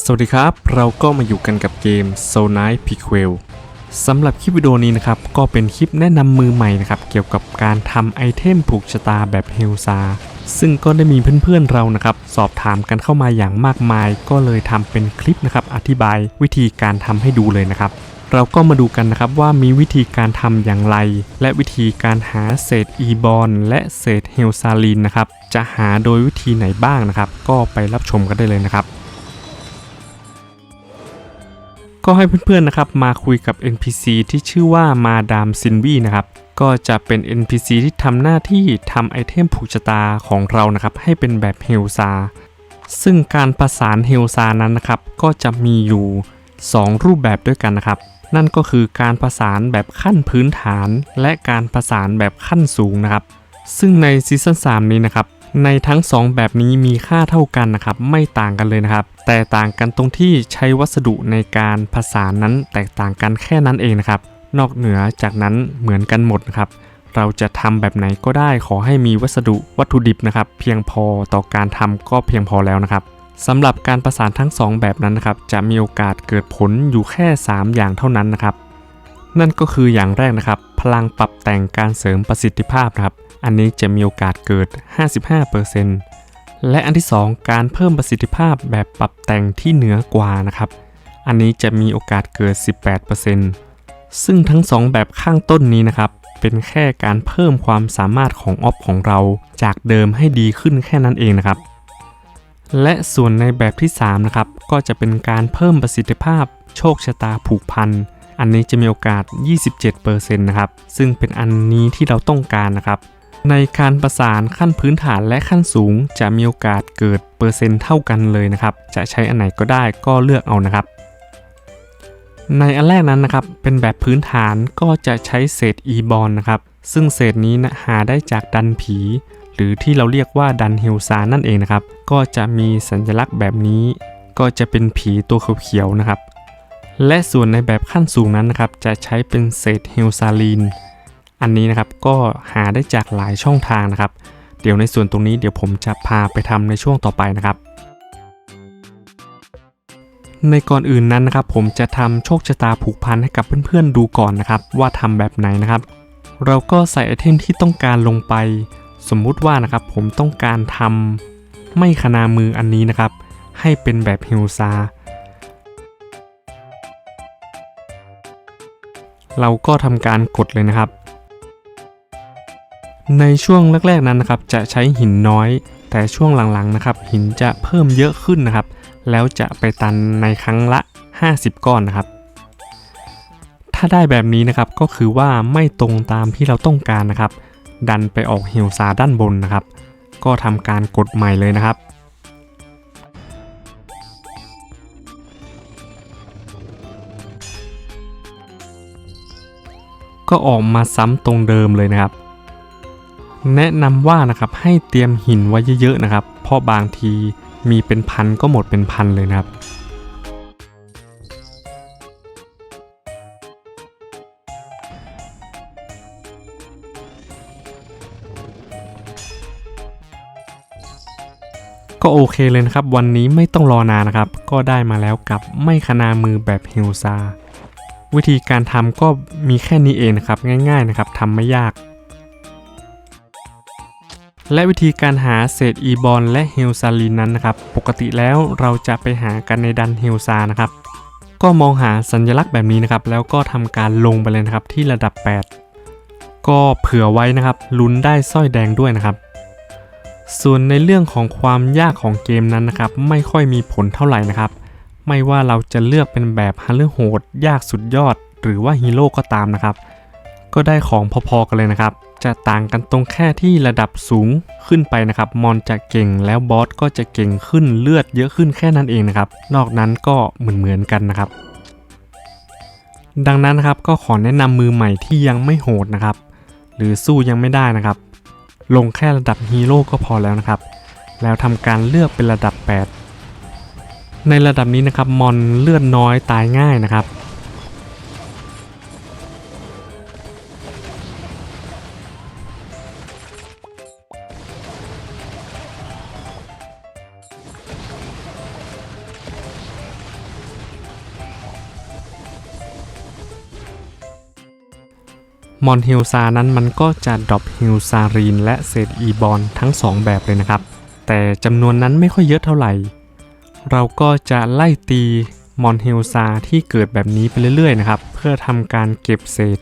สวัสดีครับ เราก็มาอยู่กันกับเกม s o l Night Prequel สำหรับคลิปวิดีโอนี้นะครับ ก็เป็นคลิปแนะนำมือใหม่นะครับ เกี่ยวกับการทำไอเทมผูกชะตาแบบเฮลซาซึ่งก็ได้มีเพื่อนๆเรานะครับ สอบถามกันเข้ามาอย่างมากมาย ก็เลยทำเป็นคลิปนะครับ อธิบายวิธีการทำให้ดูเลยนะครับ เราก็มาดูกันนะครับว่ามีวิธีการทำอย่างไร และวิธีการหาเศษอีบอลและเศษเฮลซาลีนนะครับ จะหาโดยวิธีไหนบ้างนะครับ ก็ไปรับชมกันได้เลยนะครับ ก็ให้เพื่อนๆนะครับมาคุยกับ NPC ที่ชื่อว่ามาดามซินวีนะครับก็จะเป็น NPC ที่ทำหน้าที่ทำไอเทมผูกชะตาของเรานะครับให้เป็นแบบเฮลซาซึ่งการประสานเฮลซานั้นนะครับก็จะมีอยู่ 2 รูปแบบด้วยกันนะครับ นั่นก็คือการประสานแบบขั้นพื้นฐาน และการประสานแบบขั้นสูงนะครับ ซึ่งในซีซั่น3นี้นะครับ ในทั้ง 2 แบบนี้มีค่าเท่ากันนะครับ ไม่ต่างกันเลยนะครับ แต่ต่างกันตรงที่ใช้วัสดุในการผสานนั้นแตกต่างกันแค่นั้นเองนะครับ นอกเหนือจากนั้นเหมือนกันหมดนะครับ เราจะทำแบบไหนก็ได้ขอให้มีวัสดุวัตถุดิบนะครับ เพียงพอต่อการทำก็เพียงพอแล้วนะครับสำหรับการประสานทั้ง 2 แบบนั้นนะครับ จะมีโอกาสเกิดผลอยู่แค่ 3 อย่างเท่านั้นนะครับ นั่นก็คืออย่างแรกนะครับ พลังปรับแต่งการเสริมประสิทธิภาพนะครับ อันนี้จะมีโอกาสเกิด 55%และอันที่ 2 การเพิ่มประสิทธิภาพแบบปรับแต่งที่เหนือกว่านะครับ อันนี้จะมีโอกาสเกิด 18%ซึ่งทั้ง 2 แบบข้างต้นนี้นะครับ เป็นแค่การเพิ่มความสามารถของออฟของเราจากเดิมให้ดีขึ้นแค่นั้นเองนะครับ และส่วนในแบบที่ 3 นะครับ ก็จะเป็นการเพิ่มประสิทธิภาพ โชคชะตาผูกพันอันนี้จะมีโอกาส 27%นะครับ ซึ่งเป็นอันนี้ที่เราต้องการนะครับ ในการประสานขั้นพื้นฐานและขั้นสูง จะมีโอกาสเกิดเปอร์เซ็นต์เท่ากันเลยนะครับ จะใช้อันไหนก็ได้ก็เลือกเอานะครับ ในอันแรกนั้นนะครับ เป็นแบบพื้นฐานก็จะใช้เศษอีบอลนะครับ ซึ่งเศษนี้นะหาได้จากดันผี หรือที่เราเรียกว่าดันเฮลซานั่นเองนะครับ ก็จะมีสัญลักษณ์แบบนี้ ก็จะเป็นผีตัวเขียวๆนะครับ และส่วนในแบบขั้นสูงนั้นนะครับ จะใช้เป็นเศษเฮลซาลีน อันนี้นะครับก็หาได้จากหลายช่องทางนะครับ เดี๋ยวในส่วนตรงนี้เดี๋ยวผมจะพาไปทำในช่วงต่อไปนะครับ ในก่อนอื่นนั้นนะครับ ผมจะทำโชคชะตาผูกพันให้กับเพื่อนๆดูก่อนนะครับ ว่าทำแบบไหนนะครับ เราก็ใส่ไอเทมที่ต้องการลงไป สมมุติว่านะครับผมต้องการทำไม่ขนามืออันนี้นะครับ ให้เป็นแบบเฮลซาเราก็ทำการกดเลยนะครับ ในช่วงแรกๆนั้นนะครับจะใช้หินน้อย แต่ช่วงหลังๆนะครับหินจะเพิ่มเยอะขึ้นนะครับ แล้วจะไปตันในครั้งละ 50 ก้อนนะครับ ถ้าได้แบบนี้นะครับก็คือว่าไม่ตรงตามที่เราต้องการนะครับ ดันไปออกเฮลซาด้านบนนะครับ ก็ทำการกดใหม่เลยนะครับก็ออกมาซ้ำตรงเดิมเลยนะครับ แนะนำว่านะครับให้เตรียมหินไว้เยอะๆนะครับ เพราะบางทีมีเป็นพันก็หมดเป็นพันเลยนะครับก็โอเคเลยนะครับ วันนี้ไม่ต้องรอนานนะครับ ก็ได้มาแล้วกับไม่ขนามือแบบเฮลซาวิธีการทำก็มีแค่นี้เองนะครับ ง่ายๆนะครับทำไม่ยาก และวิธีการหาเศษอีบอลและเฮลซาลีนนั้นนะครับ ปกติแล้วเราจะไปหากันในดันเฮลซานะครับ ก็มองหาสัญลักษณ์แบบนี้นะครับ แล้วก็ทำการลงไปเลยนะครับที่ระดับ 8 ก็เผื่อไว้นะครับ ลุ้นได้สร้อยแดงด้วยนะครับ ส่วนในเรื่องของความยากของเกมนั้นนะครับ ไม่ค่อยมีผลเท่าไหร่นะครับ ไม่ว่าเราจะเลือกเป็นแบบฮันเลอร์โหดยากสุดยอด หรือว่าฮีโร่ก็ตามนะครับ ก็ได้ของพอๆกันเลยนะครับ จะต่างกันตรงแค่ที่ระดับสูงขึ้นไปนะครับ มอนจะเก่งแล้วบอสก็จะเก่งขึ้นเลือดเยอะขึ้นแค่นั้นเองนะครับ นอกนั้นก็เหมือนเหมือนๆกันนะครับ ดังนั้นนะครับก็ขอแนะนำมือใหม่ที่ยังไม่โหดนะครับ หรือสู้ยังไม่ได้นะครับ ลงแค่ระดับฮีโร่ก็พอแล้วนะครับ แล้วทำการเลือกเป็นระดับ 8 ในระดับนี้นะครับมอนเลือดน้อยตายง่ายนะครับ มอนฮิลซานั้นมันก็จะดรอปฮิลซารีนและเศษอีบอลทั้ง 2 แบบเลยนะครับ แต่จำนวนนั้นไม่ค่อยเยอะเท่าไหร่ เราก็จะไล่ตีมอนฮิลซาที่เกิดแบบนี้ไปเรื่อยๆนะครับ เพื่อทำการเก็บเศษ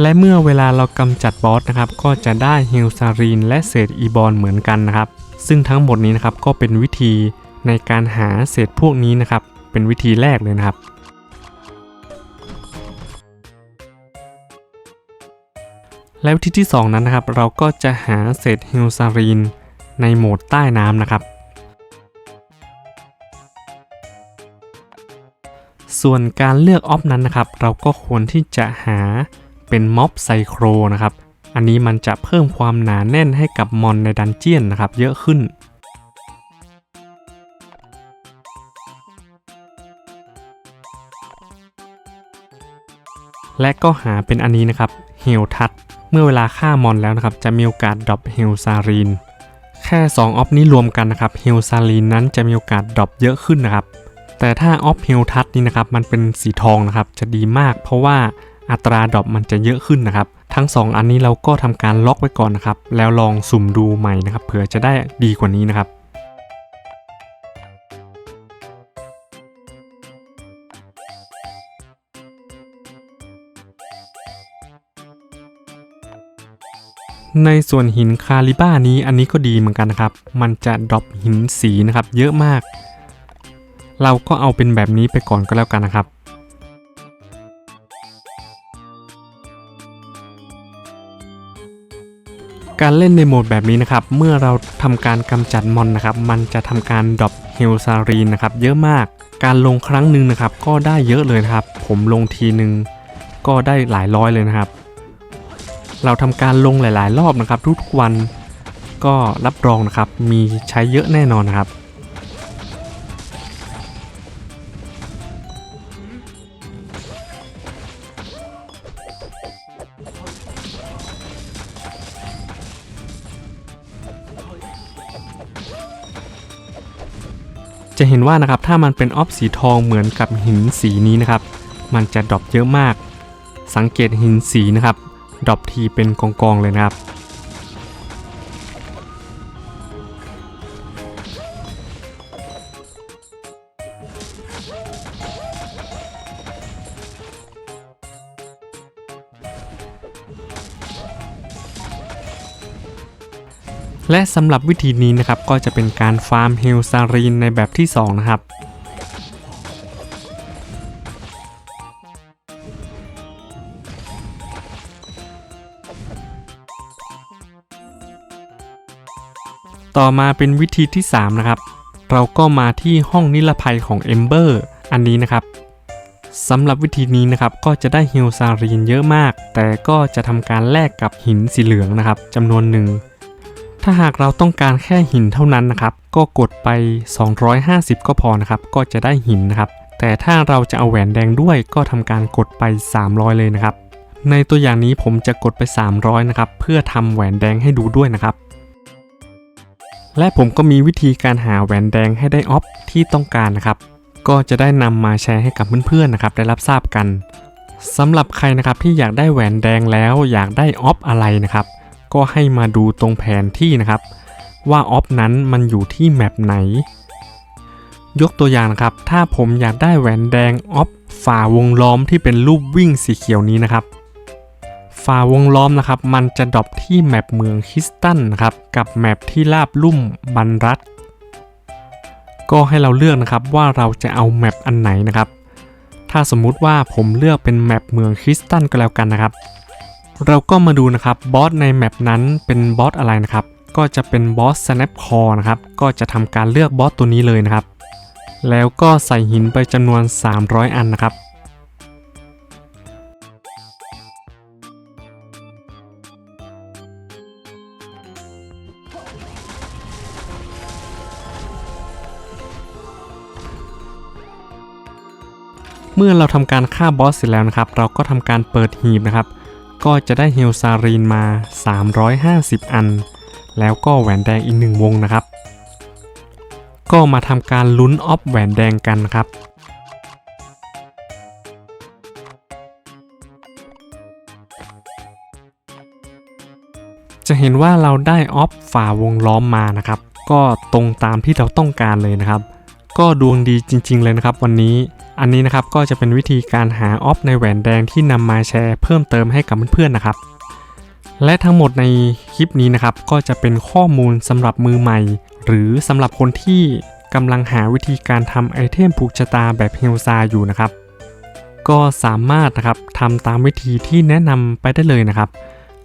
และเมื่อเวลาเรากำจัดบอสนะครับ ก็จะได้ฮิลซารีนและเศษอีบอลเหมือนกันนะครับ ซึ่งทั้งหมดนี้นะครับก็เป็นวิธีในการหาเศษพวกนี้นะครับ เป็นวิธีแรกเลยนะครับ และวิธีที่ 2 นั้นนะครับ เราก็จะหาเศษฮิลซารีนในโหมดใต้น้ำนะครับ ส่วนการเลือกออฟนั้นนะครับ เราก็ควรที่จะหา เป็นม็อบไซโครนะครับ อันนี้มันจะเพิ่มความหนาแน่นให้กับมอนในดันเจียนนะครับ เยอะขึ้น และก็หาเป็นอันนี้นะครับเฮลทัตเมื่อเวลาฆ่ามอนแล้วนะครับ จะมีโอกาสดรอปเฮลซารีนแค่ 2 ออฟนี้รวมกันนะครับเฮลซารีนนั้นจะมีโอกาสดรอปเยอะขึ้นนะครับแต่ถ้าออฟเฮลทัตนี้นะครับมันเป็นสีทองนะครับจะดีมาก เพราะว่า อัตราดรอปมันจะเยอะขึ้นนะครับ ทั้ง 2 อันนี้เราก็ทำการล็อกไว้ก่อนนะครับ แล้วลองสุ่มดูใหม่นะครับ เผื่อจะได้ดีกว่านี้นะครับในส่วนหินคาลิบ้านี้อันนี้ก็ดีเหมือนกันนะครับ มันจะดรอปหินสีนะครับ เยอะมาก เราก็เอาเป็นแบบนี้ไปก่อนก็แล้วกันนะครับ การเล่นในโหมดแบบนี้นะครับ เมื่อเราทำการกำจัดมอนนะครับ มันจะทำการดรอปเฮลซารีนนะครับ เยอะมาก การลงครั้งหนึ่งนะครับ ก็ได้เยอะเลยนะครับ ผมลงทีหนึ่งก็ได้หลายร้อยเลยนะครับ เราทำการลงหลาย ๆ รอบนะครับ ทุกวันก็รับรองนะครับ มีใช้เยอะแน่นอนนะครับ จะเห็นว่านะครับถ้ามันเป็นออฟสีทองเหมือนกับหินสีนี้นะครับ มันจะดรอปเยอะมาก สังเกตหินสีนะครับดรอปทีเป็นกองๆเลยนะครับ และสำหรับวิธีนี้นะครับก็จะเป็นการฟาร์มเฮลซารีนในแบบที่ 2 นะครับต่อมาเป็นวิธีที่ 3 นะครับ เราก็มาที่ห้องนิรภัยของ Ember อันนี้นะครับสำหรับวิธีนี้นะครับก็จะได้ฮิลซารีนเยอะมาก แต่ก็จะทำการแลกกับหินสีเหลืองนะครับจำนวนหนึ่ง ถ้าหากเราต้องการแค่หินเท่านั้นนะครับ ก็กดไป 250 ก็พอนะครับ ก็จะได้หินนะครับ แต่ถ้าเราจะเอาแหวนแดงด้วยก็ทำการกดไป 300 เลยนะครับ ในตัวอย่างนี้ผมจะกดไป 300 นะครับ เพื่อทำแหวนแดงให้ดูด้วยนะครับ และผมก็มีวิธีการหาแหวนแดงให้ได้ออฟที่ต้องการนะครับ ก็จะได้นำมาแชร์ให้กับเพื่อนๆนะครับ ได้รับทราบกันสำหรับใครนะครับที่อยากได้แหวนแดงแล้วอยากได้ออฟอะไรนะครับ ก็ให้มาดูตรงแผนที่นะครับ ว่าออฟนั้นมันอยู่ที่แมปไหน ยกตัวอย่างนะครับ ถ้าผมอยากได้แหวนแดงออฟฝ่าวงล้อมที่เป็นรูปวิ่งสีเขียวนี้นะครับฝ่าวงล้อมนะครับมันจะดรอปที่แมปเมืองคริสตันนะครับกับแมปที่ลาบลุ่มบันรัตก็ให้เราเลือกนะครับว่าเราจะเอาแมปอันไหนนะครับ ถ้าสมมุติว่าผมเลือกเป็นแมปเมืองคริสตันก็แล้วกันนะครับ เราก็มาดูนะครับบอสในแมปนั้นเป็นบอสอะไรนะครับ ก็จะเป็นบอส snap core นะครับ ก็จะทำการเลือกบอสตัวนี้เลยนะครับ แล้วก็ใส่หินไปจำนวน 300 อันนะครับเมื่อเราทำการฆ่าบอสเสร็จแล้วนะครับ เราก็ทำการเปิดหีบนะครับ ก็จะได้เฮลซารีนมา 350 อัน แล้วก็แหวนแดงอีกหนึ่งวงนะครับ ก็มาทำการลุ้นออฟแหวนแดงกันครับจะเห็นว่าเราได้ออฟฝ่าวงล้อมมานะครับ ก็ตรงตามที่เราต้องการเลยนะครับ ก็ดวงดีจริง ๆ เลยนะครับวันนี้ อันนี้นะครับก็จะเป็นวิธีการหาออฟในแหวนแดงที่นำมาแชร์เพิ่มเติมให้กับเพื่อนๆนะครับ และทั้งหมดในคลิปนี้นะครับก็จะเป็นข้อมูลสำหรับมือใหม่ หรือสำหรับคนที่กำลังหาวิธีการทำไอเทมผูกชะตาแบบเฮลซาอยู่นะครับ ก็สามารถนะครับทำตามวิธีที่แนะนำไปได้เลยนะครับ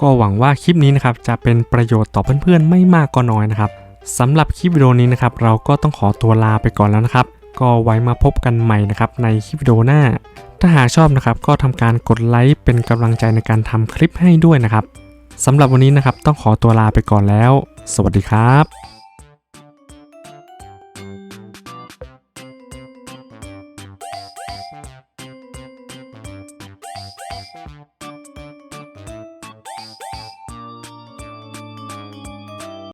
ก็หวังว่าคลิปนี้นะครับจะเป็นประโยชน์ต่อเพื่อนๆไม่มากก็น้อยนะครับ สำหรับคลิปวิดีโอนี้นะครับเราก็ต้องขอตัวลาไปก่อนแล้วนะครับ ก็ไว้มาพบกันใหม่นะครับในคลิปวิดีโอหน้า ถ้าหากชอบนะครับก็ทำการกดไลค์เป็นกำลังใจในการทำคลิปให้ด้วยนะครับสำหรับวันนี้นะครับต้องขอตัวลาไปก่อนแล้ว สวัสดีครับ